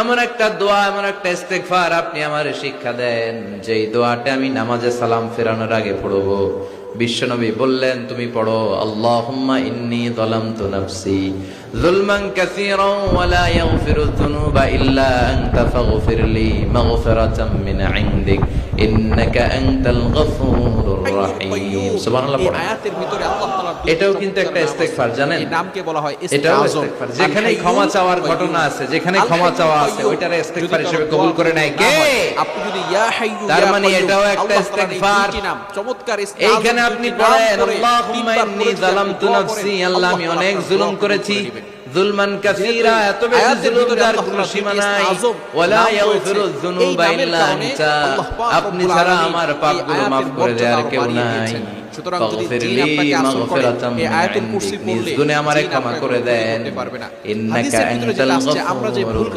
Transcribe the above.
এমন একটা দোয়া, এমন একটা ইস্তেকফার আপনি আমার শিক্ষা দেন, যেই দোয়াটা আমি নামাজে সালাম ফেরানোর আগে পড়ব। বিশ্বনবী বললেন তুমি পড়ো আল্লাহুম্মা ইন্নী যালামতু নাফসি যুলমান কাসীরান ওয়া লা ইয়াগফিরু যুনুবা ইল্লা আনতা ফাগফিরলি মাগফিরাতাম মিন ইনদিক ইন্নাকা আনতাল গফুরুর রহিম। সুবহানাল্লাহ এই আয়াতের ভিতরে আল্লাহ তাআলার দুটো এটাও কিন্তু একটা ইস্তেগফার, জানেন? এই নামকে বলা হয় ইস্তেগফার। যেখানে ক্ষমা চাওয়ার ঘটনা আছে যেখানে ক্ষমা চাওয়া আছে ওইটার ইস্তেগফার হিসেবে কবুল করে নেয়। কে? আপনি যদি ইয়া হাইয়ু তার মানে এটাও একটা ইস্তেগফার। চমৎকার ইস্তেগফার। এইখানে আপনি পড়েন আল্লাহুম্মা ইন্নী যালামতু নাফসি আল্লাহ আমি অনেক জুলুম করেছি। জুলমান কাসীরা এত বেশি জুলুম যার কোনো সীমা নাই। ওয়ালা ইয়াগফিরু যুনুবা ইল্লা আনতা। আপনি ছাড়া আমার পাপগুলো মাফ করে দেওয়ার আরও কেউ নাই। সুতরাং যদি জিন আপনাকে আসর করে, এই আয়াতুল কুরসি পড়লে গুণে আমার ক্ষমা করে দেন। ইন্নাকা আনতাল আমরা যে ভুল